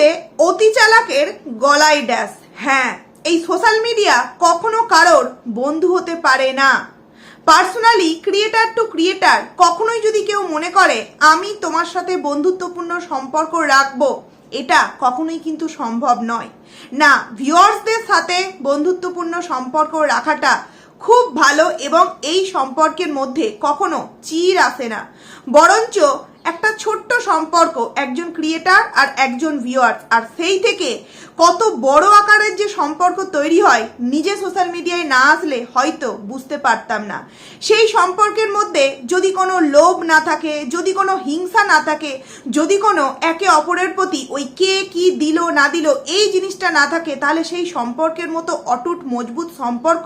চলছে অতি চালাকের গলায় ড্যাশ। হ্যাঁ এই সোশ্যাল মিডিয়া কখনো কারোর বন্ধু হতে পারে না। পার্সোনালি ক্রিয়েটার টু ক্রিয়েটার, কখনোই যদি কেউ মনে করে, আমি তোমার সাথে বন্ধুত্বপূর্ণ সম্পর্ক রাখব, এটা কখনোই কিন্তু সম্ভব নয়। না, ভিউয়ার্সদের সাথে বন্ধুত্বপূর্ণ সম্পর্ক রাখাটা খুব ভালো এবং এই সম্পর্কের মধ্যে কখনো চির আসে না। বরঞ্চ একটা ছোট্ট সম্পর্ক একজন ক্রিয়েটার আর একজন ভিওয়ার আর সেই থেকে কত বড় আকারের যে সম্পর্ক তৈরি হয়, নিজে সোশ্যাল মিডিয়ায় না আসলে হয়তো বুঝতে পারতাম না। সেই সম্পর্কের মধ্যে যদি কোনো লোভ না থাকে, যদি কোনো হিংসা না থাকে, যদি কোনো একে অপরের প্রতি ওই কে কি দিল, না দিল, এই জিনিসটা না থাকে, তাহলে সেই সম্পর্কের মতো অটুট, মজবুত সম্পর্ক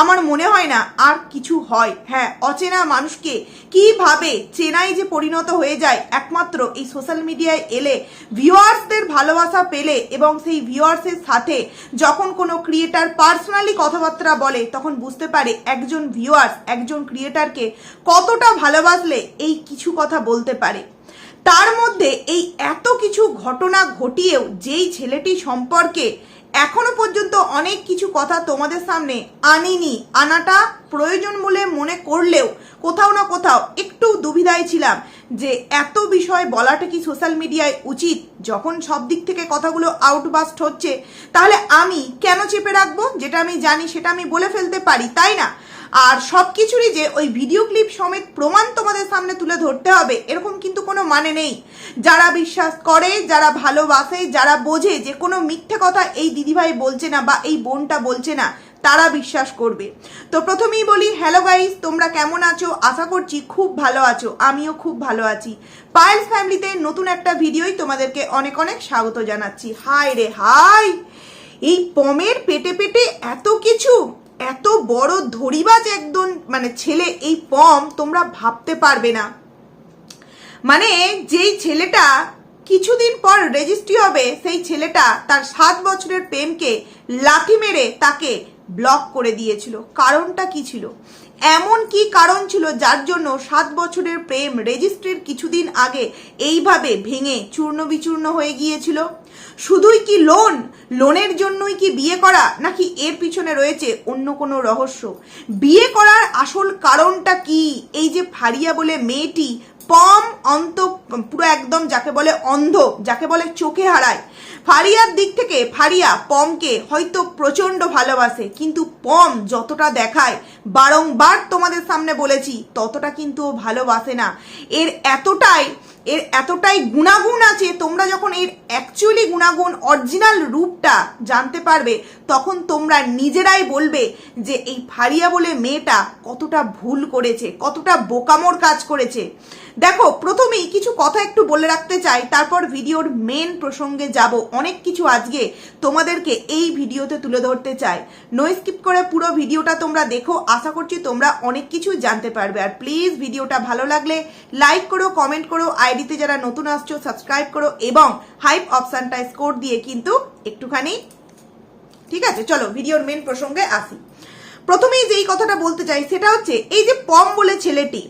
আমার মনে হয় না আর কিছু হয়। হ্যাঁ অচেনা মানুষকে কীভাবে চেনাই যে পরিণত হয়ে যায়, একমাত্র এই সোশ্যাল মিডিয়ায় এলে ভিউয়ার্সদের ভালোবাসা পেলে এবং সেই ভিউয়ার্সের সাথে যখন কোনো ক্রিয়েটার পার্সোনালি কথাবার্তা বলে, তখন বুঝতে পারে একজন ভিউয়ার্স একজন ক্রিয়েটারকে কতটা ভালোবাসলে এই কিছু কথা বলতে পারে। তার মধ্যে এই এত কিছু ঘটনা ঘটিয়েও যেই ছেলেটি সম্পর্কে এখনও পর্যন্ত অনেক কিছু কথা তোমাদের সামনে আনিনি। আনাটা প্রয়োজন বলে মনে করলেও কোথাও না কোথাও একটু দুবিধায় ছিলাম যে এত বিষয় বলাটা কি সোশ্যাল মিডিয়ায় উচিত? যখন সব দিক থেকে কথাগুলো আউটবাস্ট হচ্ছে, তাহলে আমি কেন চেপে রাখব? যেটা আমি জানি সেটা আমি বলে ফেলতে পারি, তাই না? আর সব কিছুরই যে ওই ভিডিও ক্লিপ সমেত প্রমাণ তোমাদের সামনে তুলে ধরতে হবে, এরকম কিন্তু কোনো মানে নেই। যারা বিশ্বাস করে, যারা ভালোবাসে, যারা বোঝে যে কোনো মিথ্যে কথা এই দিদিভাই বলছে না বা এই বোনটা বলছে না, তারা বিশ্বাস করবে। তো প্রথমেই বলি হ্যালো গাইস তোমরা কেমন আছো? আশা করছি খুব ভালো আছো। আমিও খুব ভালো আছি। পায়েলস ফ্যামিলিতে নতুন একটা ভিডিওই তোমাদেরকে অনেক অনেক স্বাগত জানাচ্ছি। হাই রে, হাই! এই পমের পেটে পেটে এত কিছু, এত বড় ধরিবাজ একদম মানে ছেলে এই পম, তোমরা ভাবতে পারবে না। মানে যেই ছেলেটা কিছুদিন পর রেজিস্ট্রি হবে, সেই ছেলেটা তার সাত বছরের প্রেমকে লাথি মেরে তাকে ব্লক করে দিয়েছিল। কারণটা কি ছিল? এমন কি কারণ ছিল যার জন্য সাত বছরের প্রেম রেজিস্ট্রির কিছুদিন আগে এইভাবে ভেঙে চূর্ণ বিচূর্ণ হয়ে গিয়েছিল? শুধুই কি লোন লোনের জন্যই কি বিয়ে করা? নাকি এর পিছনে রয়েছে অন্য কোনো রহস্য? বিয়ে করার আসল কারণটা কি? এই যে ফারিয়া বলে মেয়েটি পম অন্ত, পুরো একদম যাকে বলে অন্ধ, যাকে বলে চোখে হারায়। ফারিয়ার দিক থেকে ফারিয়া পমকে হয়তো প্রচণ্ড ভালোবাসে, কিন্তু পম যতটা দেখায়, বারংবার তোমাদের সামনে বলেছি, ততটা কিন্তু ও ভালোবাসে না। এর এতটাই এর এতটাই গুণাগুণ আছে, তোমরা যখন এর অ্যাকচুয়ালি গুণাগুণ অরিজিনাল রূপটা জানতে পারবে, তখন তোমরা নিজেরাই বলবে যে এই ফারিয়া বলে মেয়েটা কতটা ভুল করেছে, কতটা বোকামোর কাজ করেছে। দেখো, প্রথমেই কিছু কথা একটু বলে রাখতে চাই, তারপর ভিডিওর মেন প্রসঙ্গে যাব। অনেক কিছু আজকে তোমাদেরকে এই ভিডিওতে তুলে ধরতে চাই। নো স্কিপ করে পুরো ভিডিওটা তোমরা দেখো, আশা করছি তোমরা অনেক কিছু জানতে পারবে। আর প্লিজ ভিডিওটা ভালো লাগলে লাইক করো কমেন্ট করো আইডিতে যারা নতুন আসছো সাবস্ক্রাইব করো এবং হাইপ অপশানটা স্কোর দিয়ে কিন্তু একটুখানি, ঠিক আছে? চলো, ভিডিওর মেন প্রসঙ্গে আসি। প্রথমেই যেই কথাটা বলতে চাই, সেটা হচ্ছে, এই যে পম বলে ছেলেটি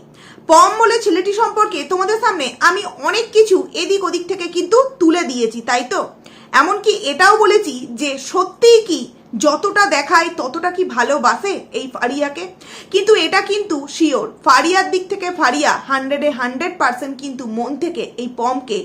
পম বলে ছেলেটি সম্পর্কে তোমাদের সামনে আমি অনেক কিছু এদিক ওদিক থেকে কিন্তু তুলে দিয়েছি, তাই তো? এমনকি এটাও বলেছি যে সত্যিই কি যতটা দেখায় ততটা কি ভালোবাসে এই ফারিয়াকে? কিন্তু এটা কিন্তু শিওর ফারিয়ার দিক থেকে ফারিয়া হান্ড্রেডে হান্ড্রেড পার্সেন্ট কিন্তু মন থেকে এই পমকে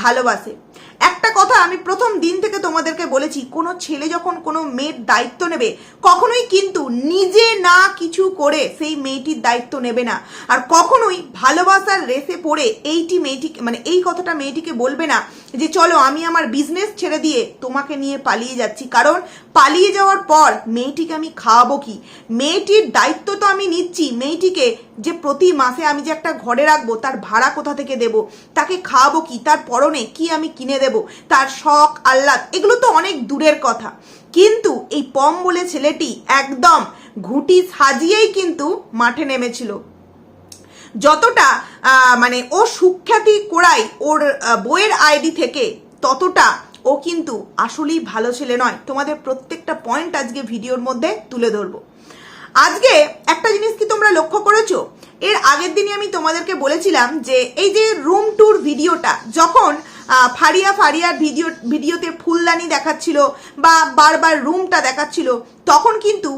ভালোবাসে। একটা কথা আমি প্রথম দিন থেকে তোমাদেরকে বলেছি, কোনো ছেলে যখন কোনো মেয়ের দায়িত্ব নেবে, কখনোই কিন্তু নিজে না কিছু করে সেই মেয়েটির দায়িত্ব নেবে না। আর কখনোই ভালোবাসার রেসে পড়ে এইটি মেয়েটিকে মানে এই কথাটা মেয়েটিকে বলবে না যে, চলো আমি আমার বিজনেস ছেড়ে দিয়ে তোমাকে নিয়ে পালিয়ে যাচ্ছি। কারণ পালিয়ে যাওয়ার পর মেয়েটিকে আমি খাওয়াবো কি? মেয়েটির দায়িত্ব তো আমি নিচ্ছি, মেয়েটিকে যে প্রতি মাসে আমি যে একটা ঘরে রাখব, তার ভাড়া কোথা থেকে দেব? তাকে খাওয়াবো কি? তার পরনে কি আমি কিনে দেব? তার শখ, আহ্লাদ, এগুলো তো অনেক দূরের কথা। কিন্তু এই পম বলে ছেলেটি একদম ঘুটি সাজিয়েই কিন্তু মাঠে নেমেছিল। যতটা মানে ও সুখ্যাতি করাই, ওর বইয়ের আইডি থেকে ততটা ও কিন্তু আসলেই ভালো ছেলে নয়। তোমাদের প্রত্যেকটা পয়েন্ট আজকে ভিডিওর মধ্যে তুলে ধরবো। আজকে একটা জিনিস কি তোমরা লক্ষ্য করেছ? এর আগের দিনই আমি তোমাদেরকে বলেছিলাম যে এই যে রুম ট্যুর ভিডিওটা, যখন ফারিয়া ফারিয়ার ভিডিও, ভিডিওতে ফুলদানি দেখাচ্ছিল বা বারবার রুমটা দেখাচ্ছিল, তখন কিন্তু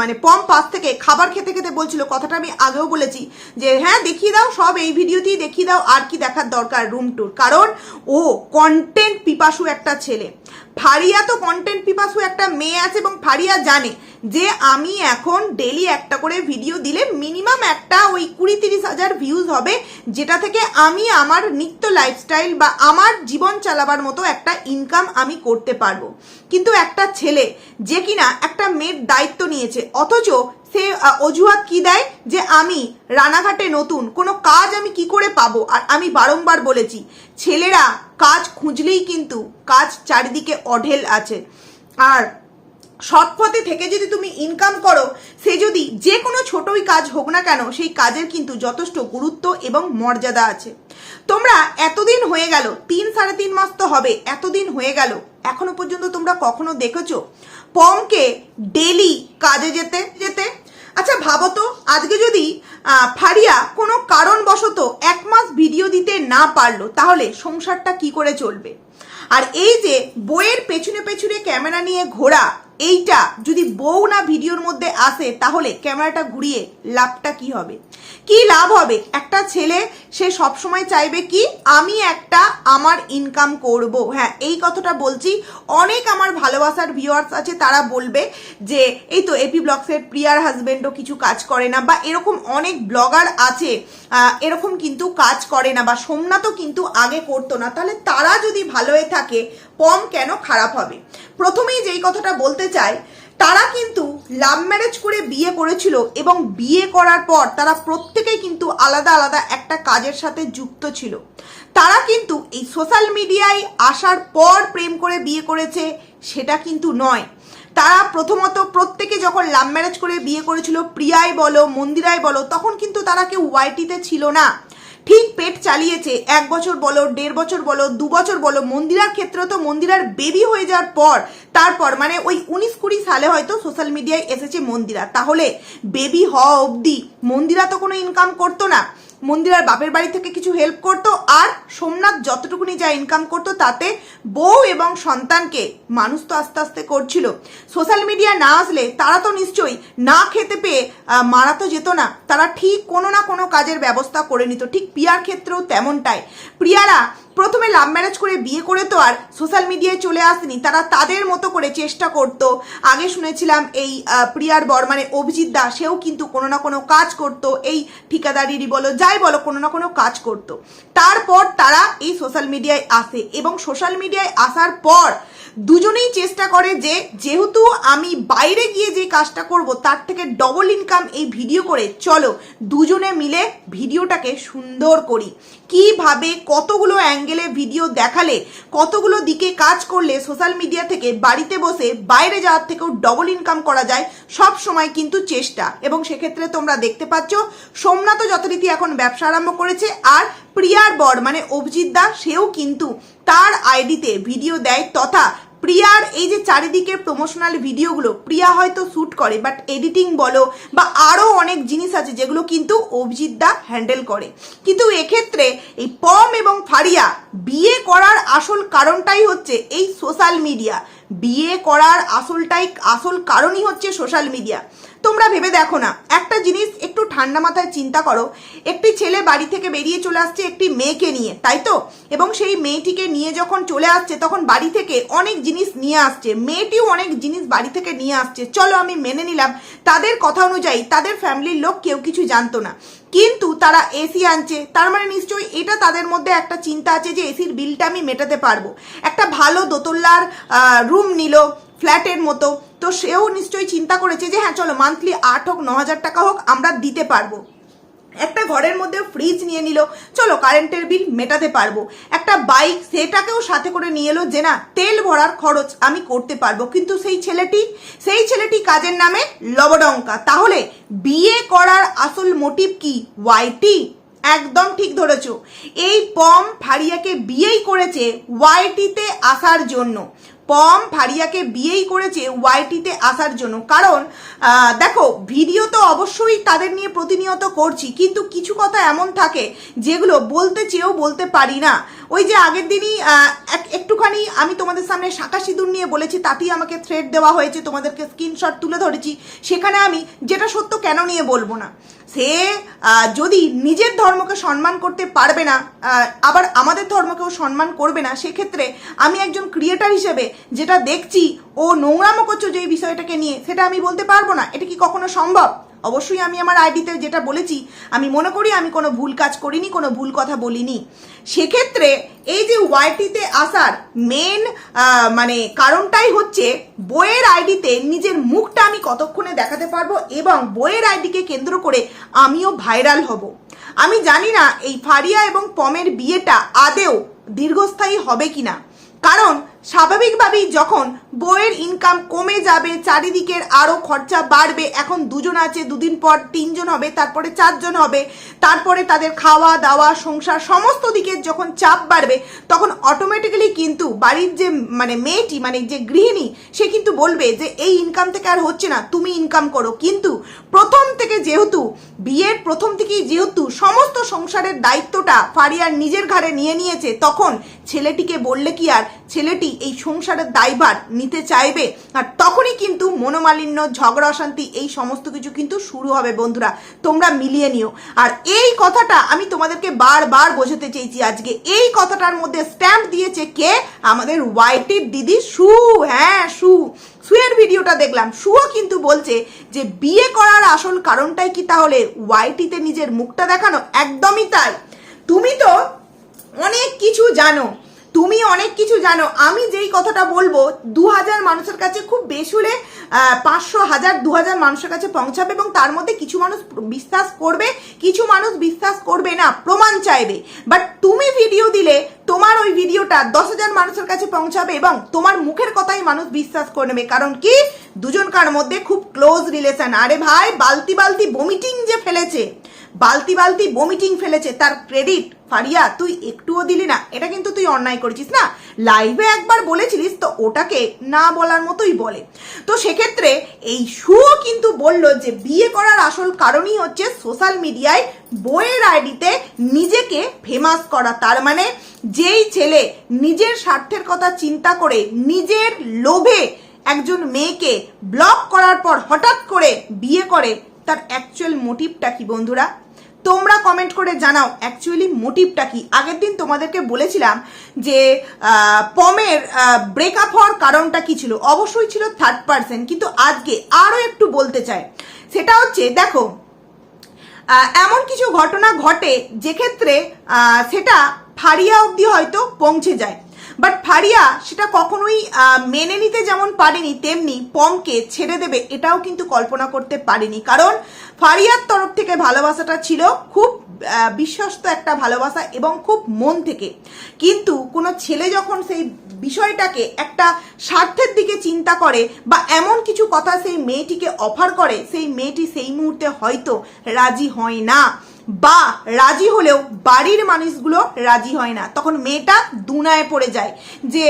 মানে পম পাশ থেকে খাবার খেতে খেতে বলছিল, কথাটা আমি আগেও বলেছি যে হ্যাঁ দেখিয়ে দাও, সব এই ভিডিওতেই দেখিয়ে দাও, আর কি দেখার দরকার রুম ট্যুর কারণ ও কন্টেন্ট পিপাসু একটা ছেলে। ফারিয়া তো কন্টেন্ট পিপাসু একটা মেয়ে আছে এবং ফারিয়া জানে যে আমি এখন ডেলি একটা করে ভিডিও দিলে মিনিমাম একটা ওই কুড়ি তিরিশ হাজার ভিউজ হবে, যেটা থেকে আমি আমার নিত্য লাইফস্টাইল বা আমার জীবন চালাবার মতো একটা ইনকাম আমি করতে পারব। কিন্তু একটা ছেলে যে কিনা একটা মেয়ের দায়িত্ব নিয়েছে, অথচ সে অজুহাত কি দেয়? যে আমি রানাঘাটে নতুন, কোনো কাজ আমি কি করে পাবো? আর আমি বারংবার বলেছি, ছেলেরা কাজ খুঁজলেই কিন্তু কাজ চারিদিকে অঢেল আছে। আর সৎ পথে থেকে যদি তুমি ইনকাম করো, সে যদি যে কোনো ছোটই কাজ হোক না কেন, সেই কাজের কিন্তু যথেষ্ট গুরুত্ব এবং মর্যাদা আছে। তোমরা এতদিন হয়ে গেল, তিন সাড়ে তিন মাস তো হবে, এতদিন হয়ে গেল, এখনও পর্যন্ত তোমরা কখনো দেখেছ? পমকে ডেলি কাজে যেতে যেতে? আচ্ছা ভাবো তো, আজকে যদি ফারিয়া কোনো কারণবশত এক মাস ভিডিও দিতে না পারল, তাহলে সংসারটা কি করে চলবে? আর এই যে বইয়ের পেছনে পেছনে ক্যামেরা নিয়ে ঘোরা এইটা যদি বউ না ভিডিওর মধ্যে আসে তাহলে ক্যামেরাটা ঘুরিয়ে লাভটা কি হবে? কি লাভ হবে? একটা ছেলে, সে সবসময় চাইবে কি? আমি একটা আমার ইনকাম করব। হ্যাঁ এই কথাটা বলছি। অনেক আমার ভালোবাসার ভিউয়ার্স আছে, তারা বলবে যে, এই তো এপি ব্লগসের প্রিয়ার হাজব্যান্ডও কিছু কাজ করে না। বা এরকম অনেক ব্লগার আছে এরকম কিন্তু কাজ করে না, বা সোমনাথও কিন্তু আগে করতো না। তাহলে তারা যদি ভালো হয়ে থাকে পম কেন খারাপ হবে? প্রথমেই যেই কথাটা বলতে চাই তারা কিন্তু লাভ ম্যারেজ করে বিয়ে করেছিল এবং বিয়ে করার পর তারা প্রত্যেকেই কিন্তু আলাদা আলাদা একটা কাজের সাথে যুক্ত ছিল। তারা কিন্তু এই সোশ্যাল মিডিয়ায় আসার পর প্রেম করে বিয়ে করেছে সেটা কিন্তু নয়। তারা প্রথমত প্রত্যেকে যখন লাভ ম্যারেজ করে বিয়ে করেছিল প্রিয়ায় বলো মন্দিরায় বলো, তখন কিন্তু তারা কেউ ওয়াইটিতে ছিল না। ঠিক পেট চালিয়েছে। এক বছর বলো, দেড় বছর বলো, দু বছর বলো, মন্দিরার ক্ষেত্রে তো মন্দিরার বেবি হয়ে যাওয়ার পর, তারপর মানে ওই উনিশ কুড়ি সালে হয়তো সোশ্যাল মিডিয়ায় এসেছে মন্দিরা। তাহলে বেবি হওয়া অবধি মন্দিরা তো কোনো ইনকাম করতো না। মন্দিরার বাপের বাড়ি থেকে কিছু হেল্প করত আর সোমনাথ যতটুকুনি যা ইনকাম করত তাতে বউ এবং সন্তানকে মানুষ তো আস্তে আস্তে করছিল। সোশ্যাল মিডিয়া না আসলে তারা তো নিশ্চয়ই না খেতে পেয়ে মারা তো যেত না। তারা ঠিক কোনো না কোনো কাজের ব্যবস্থা করে নিত। ঠিক প্রিয়ার ক্ষেত্রেও তেমনটাই। প্রিয়ারা প্রথমে লাভ ম্যারেজ করে বিয়ে করে তো আর সোশ্যাল মিডিয়ায় চলে আসেনি, তারা তাদের মতো করে চেষ্টা করত। আগে শুনেছিলাম এই প্রিয়ার বর মানে অভিজিৎ দা, সেও কিন্তু কোনো না কোনো কাজ করত, এই ঠিকাদারিরই বলো, যাই বলো, কোনো না কোনো কাজ করত। তারপর তারা এই সোশ্যাল মিডিয়ায় আসে এবং সোশ্যাল মিডিয়ায় আসার পর দুজনেই চেষ্টা করে যে, যেহেতু আমি বাইরে গিয়ে যে কাজটা করব, তার থেকে ডবল ইনকাম এই ভিডিও করে, চলো দুজনে মিলে ভিডিওটাকে সুন্দর করি। কীভাবে কতগুলো অ্যাঙ্গেলে ভিডিও দেখালে, কতগুলো দিকে কাজ করলে সোশ্যাল মিডিয়া থেকে বাড়িতে বসে বাইরে যাওয়ার থেকেও ডবল ইনকাম করা যায়, সব সময় কিন্তু চেষ্টা। এবং সেক্ষেত্রে তোমরা দেখতে পাচ্ছ সোমনাথও যথারীতি এখন ব্যবসা আরম্ভ করেছে, আর প্রিয়ার বর মানে অভিজিৎ দা, সেও কিন্তু তার আইডিতে ভিডিও দেয় তথা প্রিয়ার এই যে চারিদিকের প্রমোশনাল ভিডিওগুলো, প্রিয়া হয়তো শ্যুট করে বাট এডিটিং বলো বা আরও অনেক জিনিস আছে যেগুলো কিন্তু অভিজিৎ দা হ্যান্ডেল করে। কিন্তু এক্ষেত্রে এই পম এবং ফারিয়া বিয়ে করার আসল কারণটাই হচ্ছে এই সোশ্যাল মিডিয়া বিয়ে করার আসলটাই, আসল কারণই হচ্ছে সোশ্যাল মিডিয়া তোমরা ভেবে দেখো না। একটা জিনিস একটু ঠান্ডা মাথায় চিন্তা করো। একটি ছেলে বাড়ি থেকে বেরিয়ে চলে আসছে একটি মেয়েকে নিয়ে, তাই তো? এবং সেই মেয়েটিকে নিয়ে যখন চলে আসছে, তখন বাড়ি থেকে অনেক জিনিস নিয়ে আসছে। মেয়েটিও অনেক জিনিস বাড়ি থেকে নিয়ে আসছে। চলো আমি মেনে নিলাম, তাদের কথা অনুযায়ী তাদের ফ্যামিলির লোক কেউ কিছু জানতো না। কিন্তু তারা এসি আনছে। তার মানে নিশ্চয়ই এটা তাদের মধ্যে একটা চিন্তা আছে যে এসির বিলটা আমি মেটাতে পারব। একটা ভালো দোতলার রুম নিল ফ্ল্যাটের মতো। তো সেও নিশ্চয়ই চিন্তা করেছে যে হ্যাঁ চলো মান্থলি আট হোক, ন হাজার টাকা হোক, আমরা দিতে পারব। একটা ঘরের মধ্যে ফ্রিজ নিয়ে নিল, চলো কারেন্টের বিল মেটাতে পারব। একটা বাইক সেটাকেও সাথে করে নিয়ে এলো যে না, তেল ভরার খরচ আমি করতে পারব। কিন্তু সেই ছেলেটি সেই ছেলেটি কাজের নামে লবডঙ্কা। তাহলে বিয়ে করার আসল মোটিভ কি? ওয়াইটি একদম ঠিক ধরেছ। এই পম ফারিয়াকে বিয়েই করেছে ওয়াইটিতে আসার জন্য। পম ফারিয়াকে বিয়েই করেছে ওয়াইটিতে আসার জন্য। কারণ দেখো, ভিডিও তো অবশ্যই তাদের নিয়ে প্রতিনিয়ত করছি, কিন্তু কিছু কথা এমন থাকে যেগুলো বলতে চেয়েও বলতে পারি না। ওই যে আগের দিনই এক- একটুখানি আমি তোমাদের সামনে শাঁখা সিঁদুর নিয়ে বলেছি, তাতেই আমাকে থ্রেড দেওয়া হয়েছে, তোমাদেরকে স্ক্রিনশট তুলে ধরেছি। সেখানে আমি যেটা সত্য কেন নিয়ে বলব না? সে যদি নিজের ধর্মকে সম্মান করতে পারবে না আবার আমাদের ধর্মকেও সম্মান করবে না, সেক্ষেত্রে আমি একজন ক্রিয়েটার হিসেবে যেটা দেখছি, ও নোংরামো করছ যে বিষয়টাকে নিয়ে, সেটা আমি বলতে পারব না। এটা কি কখনো সম্ভব? অবশ্যই আমি আমার আইডিতে যেটা বলেছি, আমি মনে করি আমি কোনো ভুল কাজ করিনি, কোনো ভুল কথা বলিনি। সেক্ষেত্রে এই যে ওয়াইটিতে আসার মেন মানে কারণটাই হচ্ছে বইয়ের আইডিতে নিজের মুখটা আমি কতক্ষণে দেখাতে পারব এবং বইয়ের আইডিকে কেন্দ্র করে আমিও ভাইরাল হব। আমি জানি না এই ফারিয়া এবং পমের বিয়েটা আদেও দীর্ঘস্থায়ী হবে কিনা। কারণ স্বাভাবিকভাবেই যখন বইয়ের ইনকাম কমে যাবে, চারিদিকের আরও খরচা বাড়বে, এখন দুজন আছে, দুদিন পর তিনজন হবে, তারপরে চারজন হবে, তারপরে তাদের খাওয়া, দাওয়া, সংসার সমস্ত দিকের যখন চাপ বাড়বে, তখন অটোমেটিক্যালি কিন্তু বাড়ির যে মানে মেয়েটি মানে যে গৃহিণী, সে কিন্তু বলবে যে, এই ইনকাম থেকে আর হচ্ছে না, তুমি ইনকাম করো। কিন্তু প্রথম থেকে যেহেতু বিয়ের প্রথম থেকেই যেহেতু সমস্ত সংসারের দায়িত্বটা ফারিয়ার নিজের ঘাড়ে নিয়ে নিয়েছে, তখন ছেলেটিকে বললে কি আর, ছেলেটি এই সংসারের দায়ভার নিতে চাইবে? আর তখনই কিন্তু মনোমালিন্য, ঝগড়া অশান্তি এই সমস্ত কিছু কিন্তু শুরু হবে বন্ধুরা। তোমরা মিলিয়ে নিও। আর এই কথাটা আমি তোমাদেরকে বারবার বোঝাতে চেয়েছি আজকে। এই কথাটার মধ্যে স্ট্যাম্প দিয়েছে কে? আমাদের হোয়াইটের দিদি সু। হ্যাঁ সু। সুয়ের ভিডিওটা দেখলাম। সুও কিন্তু বলছে যে, বিয়ে করার আসল কারণটাই কি তাহলে? ওয়াইটিতে নিজের মুখটা দেখানো? একদমই তাই। তুমি তো অনেক কিছু জানো। তুমি অনেক কিছু জানো। আমি যেই কথাটা বলব দু হাজার মানুষের কাছে খুব বেশি হলে পাঁচশো হাজার দু হাজার মানুষের কাছে পৌঁছাবে এবং তার মধ্যে কিছু মানুষ বিশ্বাস করবে, কিছু মানুষ বিশ্বাস করবে না, প্রমাণ চাইবে। বাট তুমি ভিডিও দিলে, তোমার ভিডিওটা দশ হাজার মানুষের কাছে পৌঁছাবে এবং তোমার মুখের কথাই মানুষ বিশ্বাস করে নেবে। কারণ কি? দুজনকার মধ্যে খুব ক্লোজ রিলেশন আরে ভাই, বালতি বালতি বমিটিং যে ফেলেছে। বালতি বালতি বমিটিং ফেলেছে। তার ক্রেডিট ফারিয়া, তুই একটুও দিলি না। এটা কিন্তু তুই অন্যায় করেছিস না। লাইভে একবার বলেছিলিস, তো ওটাকে না বলার মতোই বলে। তো সেক্ষেত্রে এই শুও কিন্তু বলল যে, বিয়ে করার আসল কারণই হচ্ছে সোশ্যাল মিডিয়ায় বইয়ের আইডিতে নিজেকে ফেমাস করা। তার মানে যেই ছেলে নিজের স্বার্থের কথা চিন্তা করে নিজের লোভে একজন মেয়েকে ব্লক করার পর হঠাৎ করে বিয়ে করে, তার অ্যাকচুয়াল মোটিভটা কি বন্ধুরা? তোমরা কমেন্ট করে জানাও। অ্যাকচুয়ালি মোটিভটা কি? আগের দিন তোমাদেরকে বলেছিলাম যে পমের ব্রেকআপ হওয়ার কারণটা কি ছিল? অবশ্যই ছিল থার্ড পার্সন কিন্তু আজকে আরও একটু বলতে চাই। সেটা হচ্ছে, দেখো এমন কিছু ঘটনা ঘটে যেক্ষেত্রে সেটা ফারিয়া অবধি হয়তো পৌঁছে যায়। বাট ফারিয়া, সেটা কখনোই মেনে নিতে যেমন পারেনি, তেমনি পমকে ছেড়ে দেবে, এটাও কিন্তু কল্পনা করতে পারেনি। কারণ ফারিয়ার তরফ থেকে ভালোবাসাটা ছিল খুব বিশ্বস্ত একটা ভালোবাসা এবং খুব মন থেকে। কিন্তু কোনো ছেলে যখন সেই বিষয়টাকে একটা স্বার্থের দিকে চিন্তা করে বা এমন কিছু কথা সেই মেয়েটিকে অফার করে, সেই মেয়েটি সেই মুহূর্তে হয়তো রাজি হয় না। বা রাজি হলেও বাড়ির মানুষগুলো রাজি হয় না। তখন মেয়েটা দুনায় পড়ে যায় যে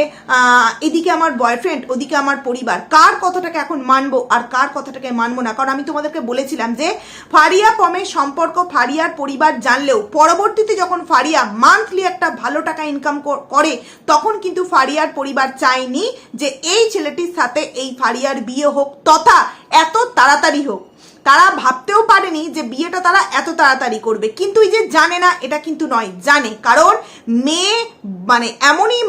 এদিকে আমার বয়ফ্রেন্ড ওদিকে আমার পরিবার। কার কথাটাকে এখন মানবো আর কার কথাটাকে মানবো না? কারণ আমি তোমাদেরকে বলেছিলাম যে, ফারিয়া পমের সম্পর্ক ফারিয়ার পরিবার জানলেও পরবর্তীতে যখন ফারিয়া মান্থলি একটা ভালো টাকা ইনকাম করে, তখন কিন্তু ফারিয়ার পরিবার চায়নি যে, এই ছেলেটির সাথে এই ফারিয়ার বিয়ে হোক তথা এত তাড়াতাড়ি হোক। তারা ভাবতেও পারেনি যে বিয়েটা তারা এত তাড়াতাড়ি করবে। কিন্তু এই যে জানে না, এটা কিন্তু নয়, জানে। কারণ মেয়ে মানে এমনই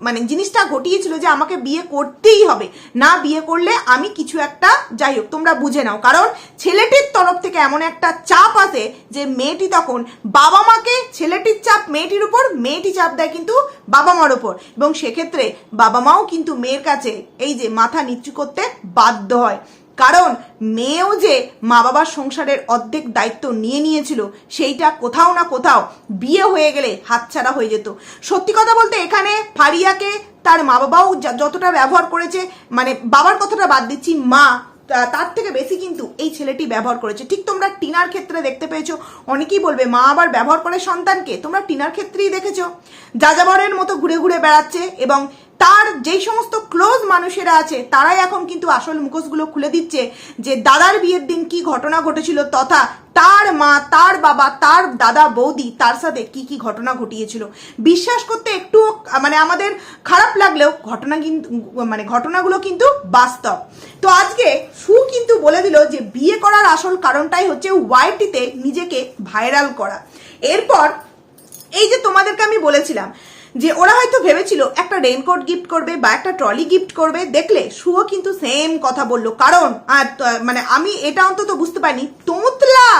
মানে জিনিসটা ঘটিয়েছিল যে আমাকে বিয়ে করতেই হবে। না বিয়ে করলে আমি কিছু একটা, যাই হোক, তোমরা বুঝে নাও। কারণ ছেলেটির তরফ থেকে এমন একটা চাপ আসে যে মেয়েটি তখন বাবা মাকে ছেলেটির চাপ মেয়েটির উপর, মেয়েটি চাপ দেয় কিন্তু বাবা মার উপর। এবং সেক্ষেত্রে বাবা মাও কিন্তু মেয়ের কাছে এই যে মাথা নিচু করতে বাধ্য হয়। কারণ মেয়েও যে মা বাবার সংসারের অর্ধেক দায়িত্ব নিয়ে নিয়েছিল, সেইটা কোথাও না কোথাও বিয়ে হয়ে গেলে হাতছাড়া হয়ে যেত। সত্যি কথা বলতে এখানে ফারিয়াকে তার মা বাবাও যতটা ব্যবহার করেছে মানে বাবার কথাটা বাদ দিচ্ছি, মা তার থেকে বেশি কিন্তু এই ছেলেটি ব্যবহার করেছে। ঠিক তোমরা টিনার ক্ষেত্রে দেখতে পেয়েছ, অনেকেই বলবে, মা আবার ব্যবহার করে সন্তানকে? তোমরা টিনার ক্ষেত্রেই দেখেছ। যাযাবরের মতো ঘুরে ঘুরে বেড়াচ্ছে এবং তার যেই সমস্ত ক্লোজ মানুষেরা আছে, তারাই এখন কিন্তু আসল মুখোশগুলো খুলে দিচ্ছে যে দাদার বিয়ের দিন কি ঘটনা ঘটেছিল তথা তার মা, তার বাবা, তার দাদা, বৌদি, তার সাথে কি কি ঘটনা ঘটিয়েছিল। বিশ্বাস করতে একটু মানে আমাদের খারাপ লাগলেও ঘটনা কিন্তু মানে ঘটনাগুলো কিন্তু বাস্তব। তো আজকে সু কিন্তু বলে দিল যে বিয়ে করার আসল কারণটাই হচ্ছে ওয়াইটিতে নিজেকে ভাইরাল করা। এরপর এই যে তোমাদেরকে আমি বলেছিলাম যে ওরা হয়তো ভেবেছিল একটা রেনকোট গিফট করবে বা একটা ট্রলি গিফট করবে, দেখলে শুও কিন্তু সেম কথা বলল। কারণ, আর মানে আমি এটা অন্তত বুঝতে পারিনি। তোতলা!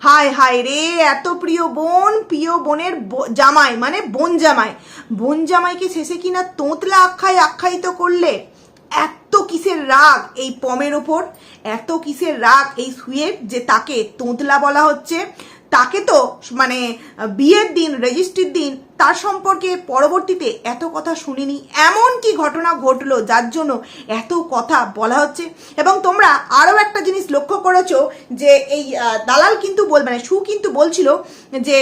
হায় হায় রে, এত প্রিয় বোন, প্রিয় বোনের জামাই মানে বোন জামাই। বোন জামাইকে শেষে কিনা তোতলা আখ্যায় আখ্যায়িত করলে এত কিসের রাগ এই পমের ওপর, এত কিসের রাগ এই সুয়ের যে তাকে তোতলা বলা হচ্ছে। তাকে তো মানে বিয়ের দিন, রেজিস্ট্রির দিন, তার সম্পর্কে পরবর্তীতে এত কথা শুনিনি। এমন কি ঘটনা ঘটলো যার জন্য এত কথা বলা হচ্ছে? এবং তোমরা আরও একটা জিনিস লক্ষ্য করেছ যে এই দালাল কিন্তু বল মানে সু কিন্তু বলছিল যে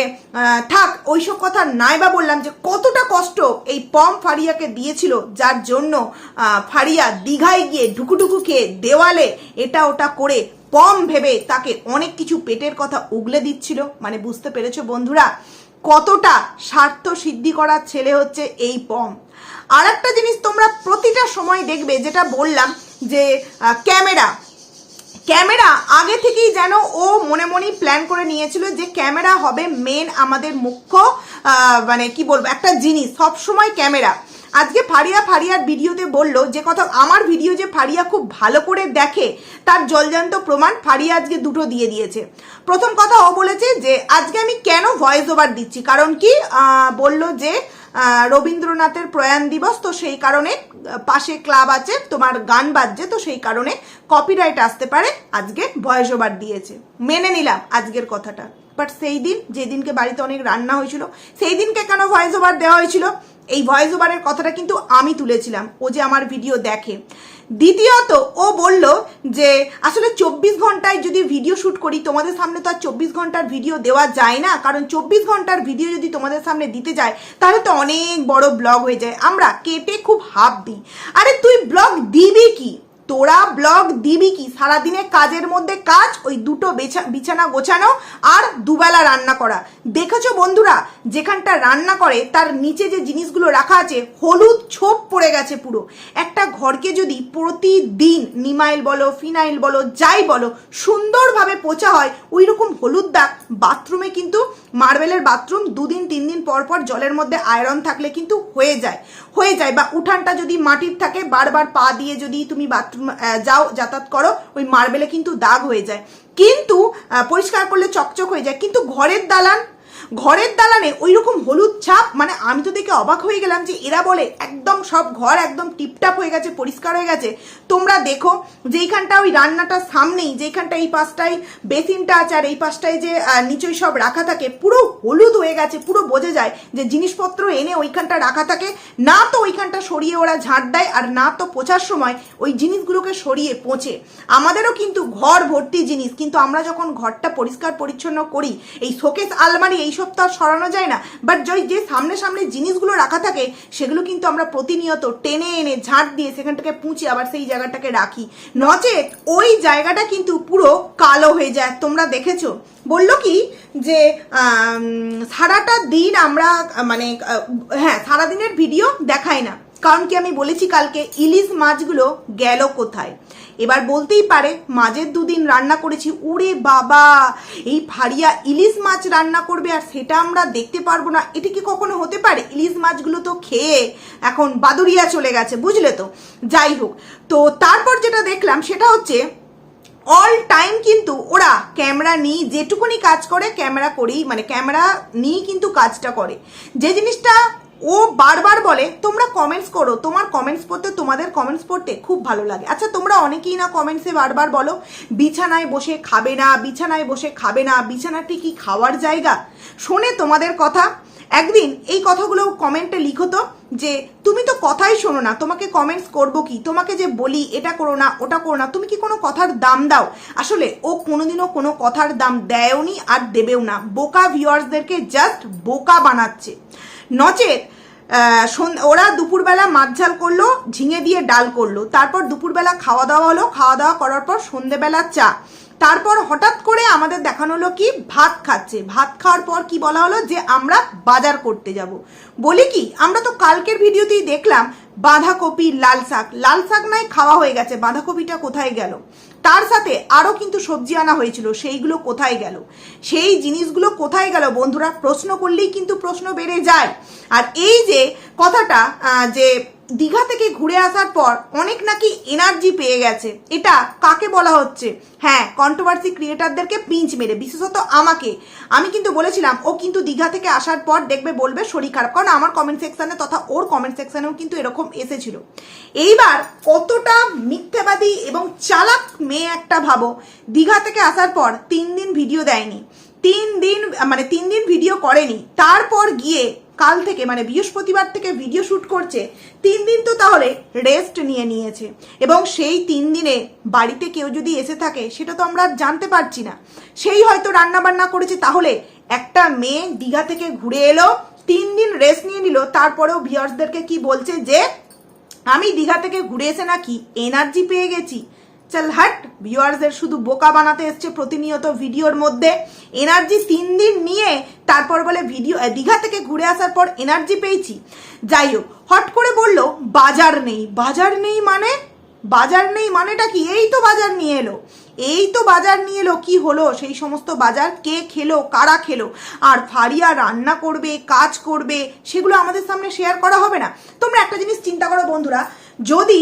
থাক, ওইসব কথা নাই বা বললাম যে কতটা কষ্ট এই পম ফারিয়াকে দিয়েছিল যার জন্য ফারিয়া দীঘায় গিয়ে ঢুকুঢুকু খেয়ে দেওয়ালে এটা ওটা করে পম ভেবে তাকে অনেক কিছু পেটের কথা উগলে দিচ্ছিল। মানে বুঝতে পেরেছ বন্ধুরা? কতটা স্বার্থ সিদ্ধি করার ছেলে হচ্ছে এই পম। আর একটা জিনিস তোমরা প্রতিটা সময় দেখবে, যেটা বললাম যে ক্যামেরা। ক্যামেরা আগে থেকেই যেন ও মনে মনেই প্ল্যান করে নিয়েছিল যে ক্যামেরা হবে মেন আমাদের মুখ্য মানে কি বলব, একটা জিনিস। সব সময় ক্যামেরা। আজকে ফারিয়া ফারিয়ার ভিডিওতে বলল যে কথা, আমার ভিডিও যে ফারিয়া খুব ভালো করে দেখে, তার জলজান্ত প্রমাণ ফারিয়া আজকে দুটো দিয়ে দিয়েছে। প্রথম কথা ও বলেছে যে, আজকে আমি কেন ভয়েস ওভার দিচ্ছি? কারণ কি বলল যে রবীন্দ্রনাথের প্রয়াণ দিবস, তো সেই কারণে পাশে ক্লাব আছে, তোমার গান বাজছে, তো সেই কারণে কপিরাইট আসতে পারে, আজকে ভয়েস ওভার দিয়েছে। মেনে নিলাম আজকের কথাটা। বাট সেই দিন, যেদিনকে বাড়িতে অনেক রান্না হয়েছিল, সেই দিনকে কেন ভয়েস ওভার দেওয়া হয়েছিল? এই ভয়েস ওভারের কথাটা কিন্তু আমি তুলেছিলাম। ও যে আমার ভিডিও দেখে। দ্বিতীয়ত, ও বলল যে, আসলে চব্বিশ ঘন্টায় যদি ভিডিও শ্যুট করি, তোমাদের সামনে তো আর চব্বিশ ঘণ্টার ভিডিও দেওয়া যায় না। কারণ চব্বিশ ঘণ্টার ভিডিও যদি তোমাদের সামনে দিতে যায়, তাহলে তো অনেক বড় ব্লগ হয়ে যায়। আমরা কেটে খুব হাফ দিই। আরে তুই ব্লগ দিবি কি? তোরা ব্লগ দিবি কি? সারাদিনে কাজের মধ্যে কাজ, ওই দুটো বেছা- বিছানা গোছানো আর দুবেলা রান্না করা। দেখেছ বন্ধুরা, যেখানটা রান্না করে, তার নিচে যে জিনিসগুলো রাখা আছে, হলুদ ছোপ পড়ে গেছে পুরো। একটা ঘরকে যদি প্রতিদিন নিমাইল বলো, ফিনাইল বলো, যাই বলো, সুন্দরভাবে পোছা হয় ওই রকম হলুদ দাগ, বাথরুমে কিন্তু মার্বেলের বাথরুম দুদিন তিন দিন পর পর জলের মধ্যে আয়রন থাকলে কিন্তু হয়ে যায়। হয়ে যায় বা উঠানটা যদি মাটির থাকে, বারবার পা দিয়ে যদি তুমি বাথরুম যাও, যাতায়াত করো, ওই মার্বেলে কিন্তু দাগ হয়ে যায়। কিন্তু পরিষ্কার করলে চকচক হয়ে যায়। কিন্তু ঘরের দালান ঘরের দালানে ওই রকম হলুদ ছাপ মানে আমি তো দেখে অবাক হয়ে গেলাম যে এরা বলে একদম সব ঘর একদম টিপটাপ হয়ে গেছে, পরিষ্কার হয়ে গেছে। তোমরা দেখো যেইখানটা ওই রান্নাটার সামনেই, যেইখানটা এই পাশটায় বেসিনটা আছে আর এই পাশটায় যে নিচই সব রাখা থাকে, পুরো হলুদ হয়ে গেছে, পুরো বোঝা যায় যে জিনিসপত্র এনে ওইখানটা রাখা থাকে। না তো ওইখানটা সরিয়ে ওরা ঝাঁট দেয় আর না তো পোছার সময় ওই জিনিসগুলোকে সরিয়ে পোঁছে আমাদেরও কিন্তু ঘর ভর্তি জিনিস, কিন্তু আমরা যখন ঘরটা পরিষ্কার পরিচ্ছন্ন করি, এই শোকেস আলমারি এইসব তো আর সরানো যায় না। বাট যে যে সামনে সামনে জিনিসগুলো রাখা থাকে, সেগুলো কিন্তু আমরা প্রতিনিয়ত টেনে এনে ঝাঁট দিয়ে সেখানটাকে পুঁছে আবার সেই জায়গাটাকে রাখি। নচেত ওই জায়গাটা কিন্তু পুরো কালো হয়ে যায়। তোমরা দেখেছ? বলল কি যে সারাটা দিন আমরা মানে হ্যাঁ সারাদিনের ভিডিও দেখায় না। কারণ কি আমি বলেছি কালকে ইলিশ মাছগুলো গেল কোথায়? এবার বলতেই পারে, মাঝের দুদিন রান্না করেছি উরে বাবা! এই ফারিয়া ইলিশ মাছ রান্না করবে আর সেটা আমরা দেখতে পারব না। এটা কি কখনো হতে পারে? ইলিশ মাছগুলো তো খেয়ে এখন বাদুরিয়া চলে গেছে, বুঝলে তো? যাই হোক, তো তারপর যেটা দেখলাম সেটা হচ্ছে অল টাইম কিন্তু ওরা ক্যামেরা নিয়ে যেটুকুনি কাজ করে ক্যামেরা করেই মানে ক্যামেরা নিয়েই কিন্তু কাজটা করে। যে জিনিসটা ও বারবার বলে, তোমরা কমেন্টস করো। তোমার কমেন্টস পড়তে, তোমাদের কমেন্টস পড়তে খুব ভালো লাগে। আচ্ছা তোমরা অনেকেই না কমেন্টসে বারবার বলো, বিছানায় বসে খাবে না, বিছানায় বসে খাবে না, বিছানাটি কি খাওয়ার জায়গা? শোনে তোমাদের কথা। একদিন এই কথাগুলো কমেন্টে লিখো তো, যে, তুমি তো কথাই শোনো না, তোমাকে কমেন্টস করব কি? তোমাকে যে বলি, এটা করো না, ওটা করো না, তুমি কি কোনো কথার দাম দাও? আসলে ও কোনোদিনও কোনো কথার দাম দেয়ওনি আর দেবেও না। বোকা ভিউয়ার্সদেরকে জাস্ট বোকা বানাচ্ছে। নচেত ওরা দুপুরবেলা মাছ ঝাল করল, ঝিঙে দিয়ে ডাল করল। তারপর দুপুরবেলা খাওয়া দাওয়া হলো, খাওয়া দাওয়া করার পর সন্ধেবেলা চা। তারপর হঠাৎ করে আমাদের দেখানো হলো কি, ভাত খাচ্ছে। ভাত খাওয়ার পর কি বলা হলো যে, আমরা বাজার করতে যাব। বলি কি, আমরা তো কালকের ভিডিওতেই দেখলাম, বাঁধাকপি, লাল শাক। লাল শাক নাই, খাওয়া হয়ে গেছে। বাঁধাকপিটা কোথায় গেল? তার সাথে আরও কিন্তু সবজি আনা হয়েছিল, সেইগুলো কোথায় গেল? সেই জিনিসগুলো কোথায় গেল? বন্ধুরা, প্রশ্ন করলেই কিন্তু প্রশ্ন বেড়ে যায়। আর এই যে কথাটা যে দীঘা থেকে ঘুরে আসার পর অনেক নাকি এনার্জি পেয়ে গেছে। এটা কাকে বলা হচ্ছে? হ্যাঁ কন্ট্রোভার্সি ক্রিয়েটারদেরকে পিঞ্চ মেরে, বিশেষত আমাকে। আমি কিন্তু বলেছিলাম, ও কিন্তু দীঘা থেকে আসার পর দেখবে বলবে শরীর খারাপ। কারণ আমার কমেন্ট সেকশানে তথা ওর কমেন্ট সেকশানেও কিন্তু এরকম এসেছিল। এইবার কতটা মিথ্যাবাদী এবং চালাক মেয়ে একটা ভাবো, দীঘা থেকে আসার পর তিন দিন ভিডিও দেয়নি। তিন দিন মানে তিন দিন ভিডিও করেনি। তারপর গিয়ে কাল থেকে মানে বৃহস্পতিবার থেকে ভিডিও শ্যুট করছে, তিন দিন তো তাহলে রেস্ট নিয়ে নিয়েছে। এবং সেই তিন দিনে বাড়িতে কেউ যদি এসে থাকে, সেটা তো আমরা জানতে পারছি না। সেই হয়তো রান্না বান্না করেছে, তাহলে একটা মেয়ে দীঘা থেকে ঘুরে এলো, তিন দিন রেস্ট নিয়ে নিল, তারপরেও ভিউয়ার্সদেরকে কি বলছে যে, আমি দীঘা থেকে ঘুরে এসে নাকি এনার্জি পেয়ে গেছি। চল হাট। ভিউয়ার্সদের শুধু বোকা বানাতে এসছে প্রতিনিয়ত ভিডিওর মধ্যে। এনার্জি তিন দিন নিয়ে তারপর বলে ভিডিও দীঘা থেকে ঘুরে আসার পর এনার্জি পেয়েছি। যাই হোক, হট করে বলল, বাজার নেই। বাজার নেই মানে? বাজার নেই মানেটা কি? এই তো বাজার নিয়ে এলো। এই তো বাজার নিয়ে এলো, কি হলো? সেই সমস্ত বাজার কে খেলো? কারা খেলো? আর ফারিয়া রান্না করবে, কাজ করবে, সেগুলো আমাদের সামনে শেয়ার করা হবে না। তোমরা একটা জিনিস চিন্তা করো বন্ধুরা যদি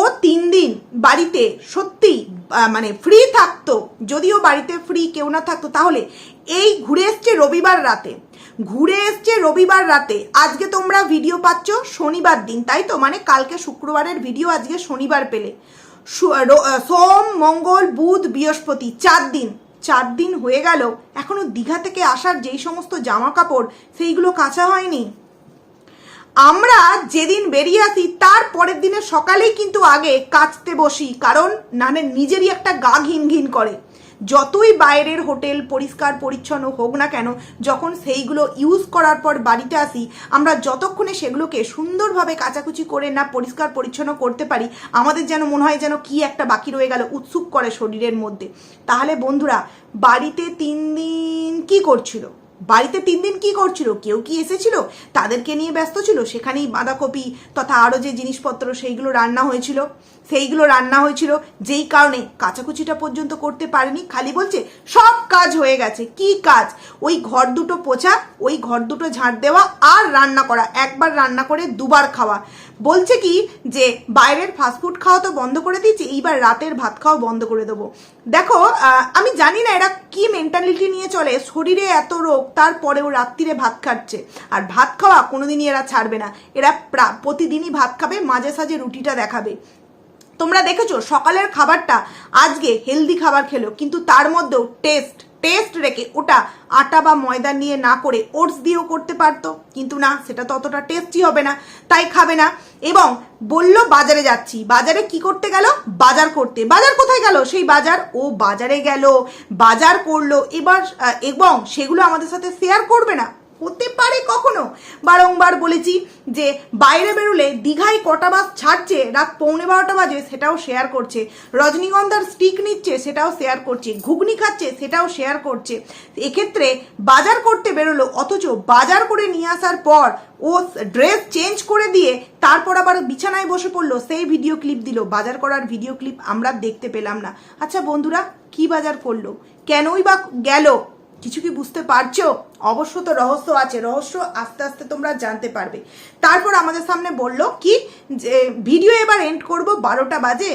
ও তিন দিন বাড়িতে সত্যি মানে ফ্রি থাকতো, যদিও বাড়িতে ফ্রি কেউ না থাকতো, তাহলে এই ঘুরে এসছে রবিবার রাতে। ঘুরে এসছে রবিবার রাতে। আজকে তোমরা ভিডিও পাচ্ছ শনিবার দিন, তাই তো? মানে কালকে শুক্রবারের ভিডিও আজকে শনিবার পেলে। সোম, মঙ্গল, বুধ, বৃহস্পতি, চার দিন। চার দিন হয়ে গেল, এখনও দীঘা থেকে আসার যেই সমস্ত জামা কাপড় সেইগুলো কাঁচা হয়নি। আমরা যেদিন বেরিয়ে আসি, তার পরের দিনে সকালেই কিন্তু আগে কাচতে বসি, কারণ নানে নিজেরই একটা গা ঘিন ঘিন করে। যতই বাইরের হোটেল পরিষ্কার পরিচ্ছন্ন হোক না কেন, যখন সেইগুলো ইউজ করার পর বাড়িতে আসি, আমরা যতক্ষণে সেগুলোকে সুন্দরভাবে কাচাকুচি করে না পরিষ্কার পরিচ্ছন্ন করতে পারি, আমাদের যেন মনে হয় যেন কি একটা বাকি রয়ে গেল উৎসুক করে শরীরের মধ্যে। তাহলে বন্ধুরা, বাড়িতে তিন দিন কি করছিল? বাড়িতে তিন দিন কি করছিল? কেউ কি এসেছিল? তাদেরকে নিয়ে ব্যস্ত ছিল? সেখানেই বাঁধাকপি তথা আরও যে জিনিসপত্র, সেইগুলো রান্না হয়েছিল। সেইগুলো রান্না হয়েছিল। যেই কারণে কাচাকুচিটা পর্যন্ত করতে পারেনি। খালি বলছে, সব কাজ হয়ে গেছে। কি কাজ? ওই ঘর দুটো পোছা, ওই ঘর দুটো ঝাঁট দেওয়া আর রান্না করা। একবার রান্না করে দুবার খাওয়া। বলছে কি যে বাইরের ফাস্টফুড খাওয়া তো বন্ধ করে দিয়েছি, এইবার রাতের ভাত খাওয়া বন্ধ করে দেবো। দেখো আমি জানি না এরা কি মেন্টালিটি নিয়ে চলে, শরীরে এত রোগ, তারপরেও রাত্রিরে ভাত খাচ্ছে। আর ভাত খাওয়া কোনোদিনই এরা ছাড়বে না, এরা প্রা- প্রতিদিনই ভাত খাবে, মাঝে সাঝে রুটিটা দেখাবে। তোমরা দেখেছ সকালের খাবারটা আজকে হেলদি খাবার খেলো, কিন্তু তার মধ্যেও টেস্ট টেস্ট রেখে ওটা আটা বা ময়দা নিয়ে না করে ওটস দিয়েও করতে পারতো। কিন্তু না, সেটা তো অতটা টেস্টি হবে না, তাই খাবে না। এবং বলল, বাজারে যাচ্ছি। বাজারে কি করতে গেল? বাজার করতে। বাজার কোথায় গেল? সেই বাজার। ও বাজারে গেল। বাজার করল। এবার এবং সেগুলো আমাদের সাথে শেয়ার করবে না। হতে পারে কখনো? বারংবার বলেছি যে, বাইরে বেরোলে দীঘায় কটা বাস ছাড়ছে, রাত পৌনে বারোটা বাজে সেটাও শেয়ার করছে। রজনীগন্ধার স্টিক নিচ্ছে, সেটাও শেয়ার করছে। ঘুগনি খাচ্ছে, সেটাও শেয়ার করছে। এক্ষেত্রে বাজার করতে বেরোলো, অথচ বাজার করে নিয়ে আসার পর ও ড্রেস চেঞ্জ করে দিয়ে তারপর আবার বিছানায় বসে পড়ল, সেই ভিডিও ক্লিপ দিল। বাজার করার ভিডিও ক্লিপ আমরা দেখতে পেলাম না। আচ্ছা বন্ধুরা, কি বাজার করল? কেনই বা গেল? কিছু কি বুঝতে পারছ? অবশ্য তো রহস্য আছে। রহস্য আস্তে আস্তে তোমরা জানতে পারবে। তারপর আমাদের সামনে বলল কি, যে ভিডিও এবার এন্ড করব বারোটা বাজে।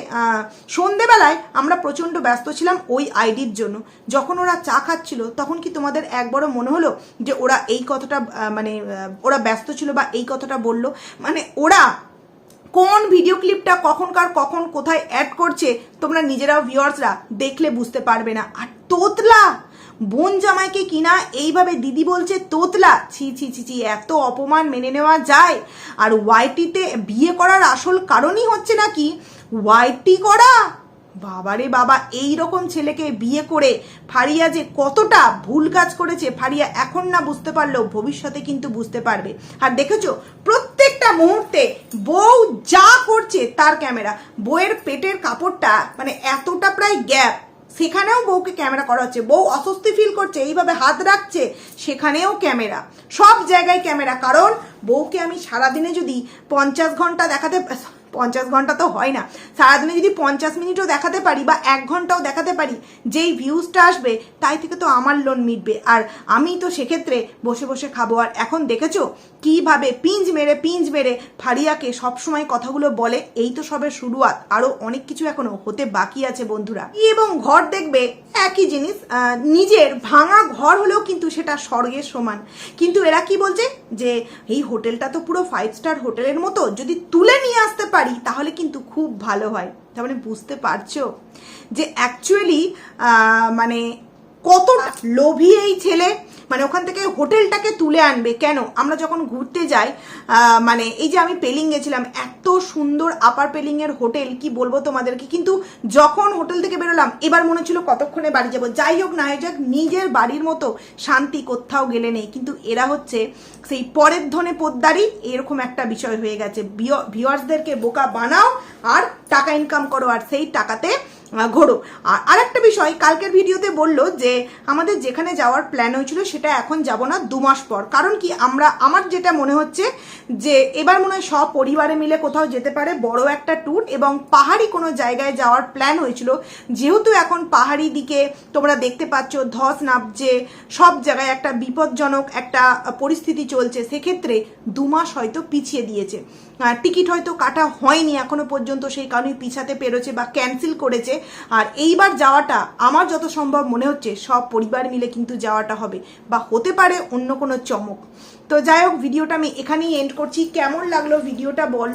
সন্ধেবেলায় আমরা প্রচণ্ড ব্যস্ত ছিলাম ওই আইডির জন্য। যখন ওরা চা খাচ্ছিল, তখন কি তোমাদের একবারও মনে হলো যে ওরা এই কথাটা মানে ওরা ব্যস্ত ছিল বা এই কথাটা বলল? মানে ওরা কোন ভিডিও ক্লিপটা কখনকার কখন কোথায় অ্যাড করছে, তোমরা নিজেরাও ভিউয়ার্সরা দেখলে বুঝতে পারবে না। আর তোতলা! বোন জামাইকে কিনা এইভাবে দিদি বলছে তোতলা? ছি ছি ছি ছি, এত অপমান মেনে নেওয়া যায়? আর ওয়াইটিতে বিয়ে করার আসল কারণই হচ্ছে নাকি ওয়াইটি করা? বাবারে বাবা, এই রকম ছেলেকে বিয়ে করে ফারিয়া যে কতটা ভুল কাজ করেছে, ফারিয়া এখন না বুঝতে পারলেও ভবিষ্যতে কিন্তু বুঝতে পারবে। আর দেখেছ, প্রত্যেকটা মুহূর্তে বউ যা করছে তার ক্যামেরা, বউয়ের পেটের কাপড়টা মানে এতটা প্রায় গ্যাপ। সেখানেও বউকে ক্যামেরা করা হচ্ছে। বউ অস্বস্তি ফিল করছে, এইভাবে হাত রাখছে, সেখানেও ক্যামেরা। সব জায়গায় ক্যামেরা। কারণ বউকে আমি সারাদিনে যদি পঞ্চাশ ঘণ্টা দেখাতে পঞ্চাশ ঘণ্টা তো হয় না। সারাদিনে যদি পঞ্চাশ মিনিটও দেখাতে পারি বা এক ঘন্টাও দেখাতে পারি, যেই ভিউজটা আসবে, তাই থেকে তো আমার লোন মিটবে। আর আমি তো সেক্ষেত্রে বসে বসে খাব। আর এখন দেখেছ? কীভাবে পিঞ্জ মেরে পিঞ্জ মেরে ফারিয়াকে সবসময় কথাগুলো বলে, এই তো সবে শুরুয়াত। আরও অনেক কিছু এখনও হতে বাকি আছে বন্ধুরা। এবং ঘর দেখবে, একই জিনিস নিজের ভাঙা ঘর হলেও কিন্তু সেটা স্বর্গের সমান। কিন্তু এরা কি বলছে? যে এই হোটেলটা তো পুরো ফাইভ স্টার হোটেলের মতো। যদি তুলে নিয়ে আসতে পারি, তাহলে কিন্তু খুব ভালো হয়। তার মানে বুঝতে পারছ? যে অ্যাকচুয়ালি মানে কতটা লোভী এই ছেলে? মানে ওখান থেকে হোটেলটাকে তুলে আনবে। কেন? আমরা যখন ঘুরতে যাই মানে এই যে আমি পেলিং গেছিলাম, এত সুন্দর আপার পেলিংয়ের হোটেল, কি বলব তোমাদেরকে? কিন্তু যখন হোটেল থেকে বেরোলাম, এবার মনে ছিল কতক্ষণে বাড়ি যাব। যাই হোক না হয়ে যাক, নিজের বাড়ির মতো শান্তি কোথাও গেলে নেই। কিন্তু এরা হচ্ছে সেই পরের ধনে পোদ্দারি এরকম একটা বিষয় হয়ে গেছে। ভিওয়ার্সদেরকে বোকা বানাও আর টাকা ইনকাম করো, আর সেই টাকাতে ঘোরো। আর আরেকটা বিষয়, কালকের ভিডিওতে বলল যে আমাদের যেখানে যাওয়ার প্ল্যান হয়েছিল সেটা এখন যাব না, দু মাস পর। কারণ কি, আমরা, আমার যেটা মনে হচ্ছে যে এবার মনে হয় সব পরিবারে মিলে কোথাও যেতে পারে, বড় একটা ট্যুর এবং পাহাড়ি কোনো জায়গায় যাওয়ার প্ল্যান হয়েছিল। যেহেতু এখন পাহাড়ি দিকে তোমরা দেখতে পাচ্ছ, ধস নামছে, সব জায়গায় একটা বিপজ্জনক একটা পরিস্থিতি চলছে, সেক্ষেত্রে দু মাস হয়তো পিছিয়ে দিয়েছে। টিকিট হয়তো কাটা হয়নি এখনও পর্যন্ত, সেই কারণে পিছাতে পেরেছে বা ক্যান্সেল করেছে। আর এইবার যাওয়াটা আমার যত সম্ভব মনে হচ্ছে, সব পরিবার মিলে কিন্তু যাওয়াটা হবে বা হতে পারে অন্য কোনো চমক। তো যাই হোক, ভিডিওটা আমি এখানেই এন্ড করছি। কেমন লাগল ভিডিওটা বল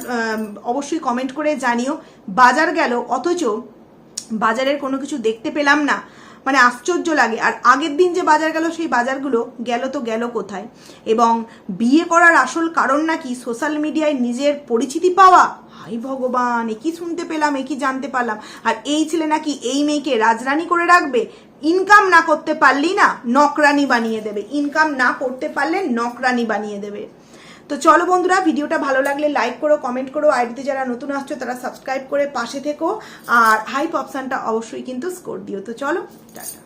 অবশ্যই কমেন্ট করে জানিও। বাজার গেল, অথচ বাজারের কোনো কিছু দেখতে পেলাম না। মানে আশ্চর্য লাগে। আর আগের দিন যে বাজার গেল, সেই বাজারগুলো গেল তো গেল কোথায়? এবং বিয়ে করার আসল কারণ নাকি সোশ্যাল মিডিয়ায় নিজের পরিচিতি পাওয়া? হাই ভগবান, এ শুনতে পেলাম, এ জানতে পারলাম। আর এই ছেলে নাকি এই মেয়েকে রাজরানী করে রাখবে? ইনকাম না করতে পারলেই না, নকরানি বানিয়ে দেবে। ইনকাম না করতে পারলে নকরানি বানিয়ে দেবে। তো চলো বন্ধুরা, ভিডিওটা ভালো লাগলে লাইক করো কমেন্ট করো আইডিতে যারা নতুন আসছো তারা সাবস্ক্রাইব করে পাশে থেকো, আর হাইপ অপশানটা অবশ্যই কিন্তু স্কোর দিও। তো চলো, টাটা।